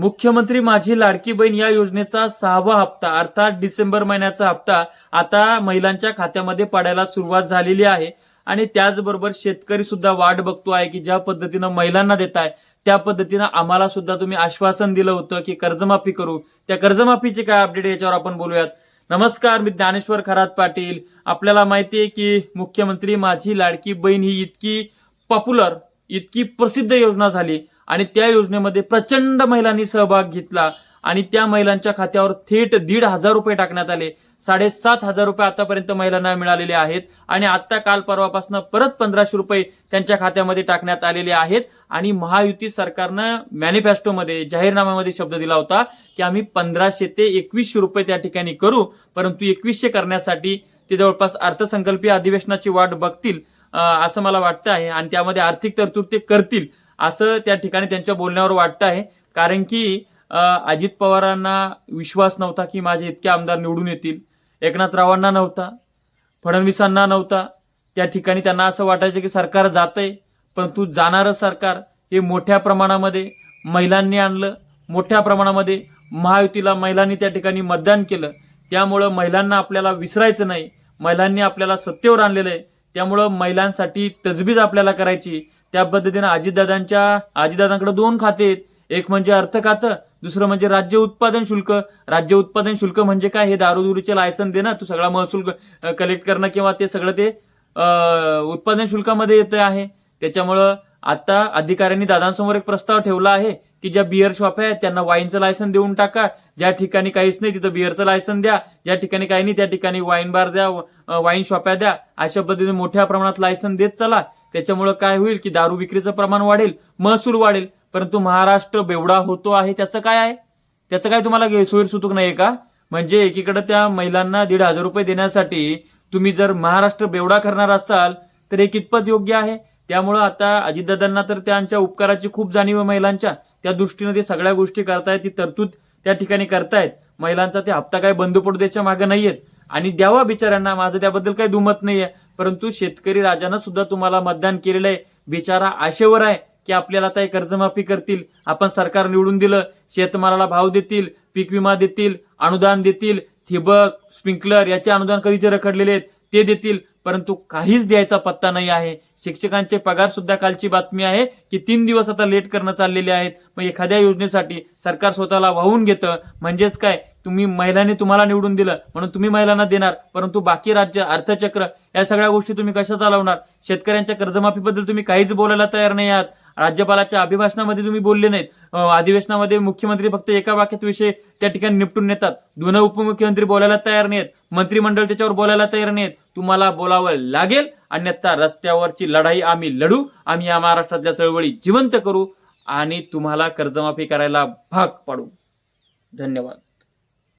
मुख्यमंत्री माझी लाडकी बहीण या योजनेचा सहावा हप्ता अर्थात डिसेंबर महिन्याचा हप्ता आता महिलांच्या खात्यामध्ये पडायला सुरुवात झालेली आहे. आणि त्याचबरोबर शेतकरी सुद्धा वाट बघतो आहे की ज्या पद्धतीनं महिलांना देत आहे त्या पद्धतीनं आम्हाला सुद्धा तुम्ही आश्वासन दिलं होतं की कर्जमाफी करू. त्या कर्जमाफीचे काय अपडेट याच्यावर आपण बोलूयात. नमस्कार मी ज्ञानेश्वर खरात पाटील. आपल्याला माहिती आहे की मुख्यमंत्री माझी लाडकी बहीण ही इतकी पॉप्युलर इतकी प्रसिद्ध योजना झाली. आणि त्या योजनेमध्ये प्रचंड महिलांनी सहभाग घेतला आणि त्या महिलांच्या खात्यावर थेट दीड हजार रुपये टाकण्यात आले. साडेसात हजार रुपये आतापर्यंत महिलांना मिळालेले आहेत आणि आता काल परवापासून परत पंधराशे रुपये त्यांच्या खात्यामध्ये टाकण्यात आलेले आहेत. आणि महायुती सरकारनं मॅनिफेस्टोमध्ये जाहीरनाम्यामध्ये शब्द दिला होता की आम्ही पंधराशे ते एकवीसशे रुपये त्या ठिकाणी करू परंतु एकवीसशे करण्यासाठी ते जवळपास अर्थसंकल्पीय अधिवेशनाची वाट बघतील असं मला वाटतं आहे. आणि त्यामध्ये आर्थिक तरतूद ते करतील. असं त्या ठिकाणी त्यांच्या बोलण्यावर वाटतं आहे. कारण की अजित पवारांना विश्वास नव्हता की माझे इतके आमदार निवडून येतील. एकनाथरावांना नव्हता. फडणवीसांना नव्हता. त्या ठिकाणी त्यांना असं वाटायचं की सरकार जातंय परंतु जाणारं सरकार हे मोठ्या प्रमाणामध्ये महिलांनी आणलं. मोठ्या प्रमाणामध्ये महायुतीला महिलांनी त्या ठिकाणी मतदान केलं. त्यामुळं महिलांना आपल्याला विसरायचं नाही. महिलांनी आपल्याला सत्तेवर आणलेलं आहे. त्यामुळं महिलांसाठी तजबीज आपल्याला करायची. त्या पद्धतीनं अजितदादांच्या अजितदादांकडे दोन खाते आहेत. एक म्हणजे अर्थ खातं दुसरं म्हणजे राज्य उत्पादन शुल्क. राज्य उत्पादन शुल्क म्हणजे काय? हे दारूदुरीचे लायसन देणं. तू सगळा महसूल कलेक्ट करणं किंवा ते सगळं ते उत्पादन शुल्कामध्ये येत आहे. त्याच्यामुळं आता अधिकाऱ्यांनी दादांसमोर एक प्रस्ताव ठेवला आहे की ज्या बिअर शॉप आहेत त्यांना वाईनचं लायसन देऊन टाका. ज्या ठिकाणी काहीच नाही तिथं बिअरचं लायसन द्या. ज्या ठिकाणी काही नाही त्या ठिकाणी वाईन बार द्या वाईन शॉप्या द्या. अशा पद्धतीने मोठ्या प्रमाणात लायसन देत चला. त्याच्यामुळं काय होईल की दारू विक्रीचं प्रमाण वाढेल महसूल वाढेल परंतु महाराष्ट्र बेवडा होतो आहे त्याचं काय आहे? त्याचं काय तुम्हाला सोयीसुतूक नाही का? म्हणजे एकीकडे त्या महिलांना दीड हजार रुपये देण्यासाठी तुम्ही जर महाराष्ट्र बेवडा करणार असाल तर हे कितपत योग्य आहे? त्यामुळं आता अजितदादांना तर त्यांच्या उपकाराची खूप जाणीव आहे महिलांच्या. त्या दृष्टीनं ते सगळ्या गोष्टी करतायत ती तरतूद त्या ठिकाणी करतायत. महिलांचा ते हप्ता काय बंद पडू द्यायच्या मागे नाहीयेत. आणि द्यावा बिचाऱ्यांना माझं त्याबद्दल काही दुमत नाहीये. परंतु शेतकरी राजानं सुद्धा तुम्हाला मतदान केलेलं आहे बिचारा आशेवर आहे की आपल्याला आता कर्जमाफी करतील. आपण सरकार निवडून दिलं शेतमालाला भाव देतील पीक विमा देतील अनुदान देतील ठिबक स्प्रिंकलर याचे अनुदान कधीचे रखडलेले आहेत? ते देतील. परंतु काहीच द्यायचा पत्ता नाही आहे. शिक्षकांचे पगार सुद्धा कालची बातमी आहे की तीन दिवस आता लेट करणं चाललेले आहेत. मग एखाद्या योजनेसाठी सरकार स्वतःला वाहून घेतं. म्हणजेच काय? तुम्ही महिलांनी तुम्हाला निवडून दिलं म्हणून तुम्ही महिलांना देणार. परंतु बाकी राज्य अर्थचक्र या सगळ्या गोष्टी तुम्ही कशा चालवणार? शेतकऱ्यांच्या कर्जमाफीबद्दल तुम्ही काहीच बोलायला तयार नाही आहात. राज्यपालाच्या अभिभाषणामध्ये तुम्ही बोलले नाहीत. अधिवेशनामध्ये मुख्यमंत्री फक्त एका वाक्यात विषय त्या ठिकाणी निपटून नेतात. दोन उपमुख्यमंत्री बोलायला तयार नाहीत. मंत्रिमंडळ त्याच्यावर बोलायला तयार नाहीत. तुम्हाला बोलावं लागेल अन्यथा रस्त्यावरची लढाई आम्ही लढू आम्ही या महाराष्ट्रातल्या चळवळी जिवंत करू आणि तुम्हाला कर्जमाफी करायला भाग पाडू. धन्यवाद.